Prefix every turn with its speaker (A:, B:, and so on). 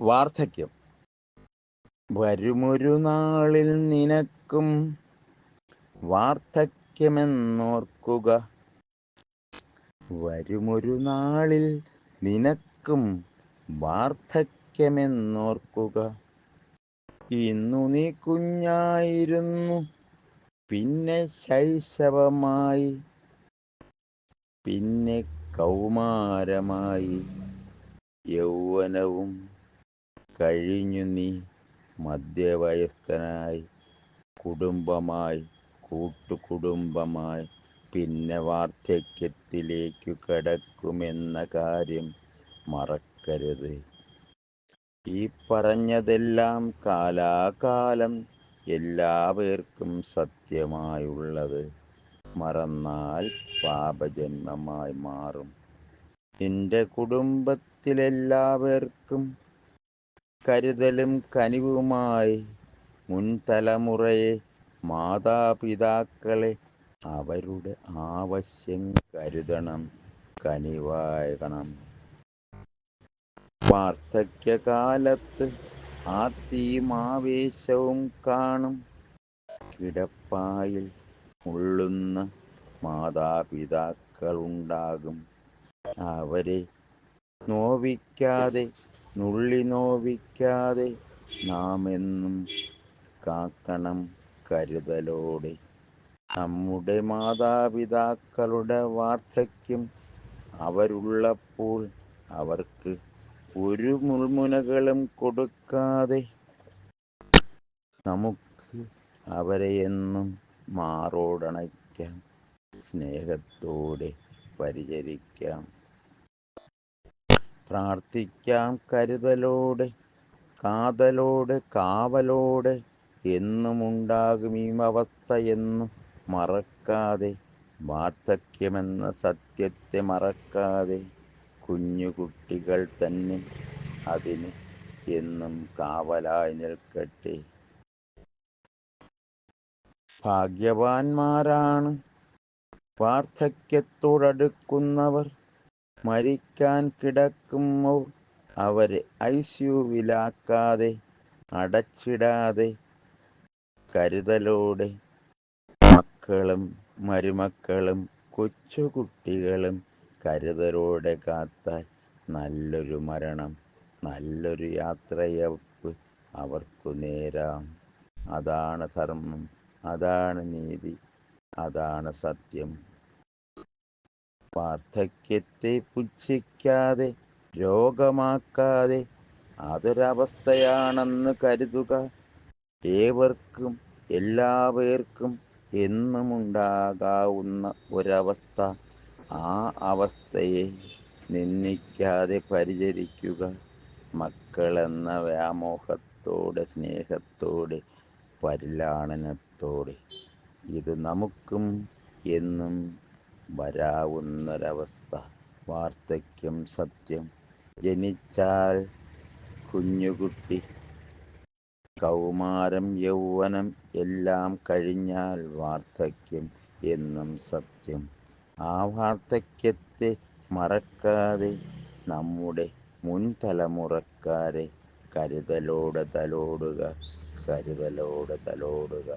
A: വാർദ്ധക്യം. വരുമൊരു നാളിൽ നിനക്കും വാർദ്ധക്യമെന്നോർക്കുക. വരുമൊരു നാളിൽ നിനക്കും വാർദ്ധക്യമെന്നോർക്കുക. ഇന്നു നീ കുഞ്ഞായിരുന്നു പിന്നെ ശൈശവമായി പിന്നെ കൗമാരമായി യൗവനവും കഴിഞ്ഞു നീ മധ്യവയസ്കനായി കുടുംബമായി കൂട്ടുകുടുംബമായി പിന്നെ വാർദ്ധക്യത്തിലേക്കു കടക്കുമെന്ന കാര്യം മറക്കരുത്. ഈ പറഞ്ഞതെല്ലാം കാലാകാലം എല്ലാവർക്കും സത്യമായുള്ളത്. മറന്നാൽ പാപജന്മമായി മാറും. നിന്റെ കുടുംബത്തിലെല്ലാവർക്കും കരുതലും കനിവുമായി മുൻതലമുറയെ മാതാപിതാക്കളെ അവരുടെ ആവശ്യം കരുതണം കനിവായകണം വാർദ്ധക്യകാലത്ത് ആവേശവും കാണും. കിടപ്പായിൽ ഉള്ളുന്ന മാതാപിതാക്കളുണ്ടാകും. അവരെ നോവിക്കാതെ നുള്ളി നോവിക്കാതെ നാം എന്നും കാക്കണം കരുതലോടെ. നമ്മുടെ മാതാപിതാക്കളുടെ വാർദ്ധക്യം അവരുള്ളപ്പോൾ അവർക്ക് ഒരു മുൾമുനകളും കൊടുക്കാതെ നമുക്ക് അവരെ എന്നും മാറോടണയ്ക്കാം സ്നേഹത്തോടെ പരിചരിക്കാം. പ്രാർത്ഥിക്കാം കരുതലോടെ കാതലോടെ കാവലോടെ എന്നുമുണ്ടാകും ഈ അവസ്ഥ എന്ന് മറക്കാതെ വാർദ്ധക്യമെന്ന സത്യത്തെ മറക്കാതെ കുഞ്ഞുകുട്ടികൾ തന്നെ അതിന് എന്നും കാവലായി നിൽക്കട്ടെ. ഭാഗ്യവാന്മാരാണ് വാർദ്ധക്യത്തോടടുക്കുന്നവർ. മരിക്കാൻ കിടക്കുമ്പോൾ അവരെ ഐസ്യുവിലാക്കാതെ അടച്ചിടാതെ കരുതലോടെ. മക്കളും മരുമക്കളും കൊച്ചുകുട്ടികളും കരുതലോടെ കാത്താൽ നല്ലൊരു മരണം നല്ലൊരു യാത്രയപ്പ് അവർക്കു നേരാം. അതാണ് ധർമ്മം അതാണ് നീതി അതാണ് സത്യം. വാർദ്ധക്യത്തെ പുച്ഛിക്കാതെ രോഗമാക്കാതെ അതൊരവസ്ഥയാണെന്ന് കരുതുക. ഏവർക്കും എല്ലാവർക്കും പേർക്കും എന്നുമുണ്ടാകാവുന്ന ഒരവസ്ഥ. ആ അവസ്ഥയെ നിന്ദിക്കാതെ പരിചരിക്കുക. മക്കളെന്ന വ്യാമോഹത്തോടെ സ്നേഹത്തോടെ പരിലാളനത്തോടെ. ഇത് നമുക്കും എന്നും വരാവുന്നൊരവസ്ഥ. വാർദ്ധക്യം സത്യം. ജനിച്ചാൽ കുഞ്ഞുകുട്ടി. കൗമാരം യൗവനം എല്ലാം കഴിഞ്ഞാൽ വാർദ്ധക്യം എന്നും സത്യം. ആ വാർദ്ധക്യത്തെ മറക്കാതെ നമ്മുടെ മുൻ തലമുറക്കാരെ കരുതലോടെ തലോടുക കരുതലോടെ തലോടുക.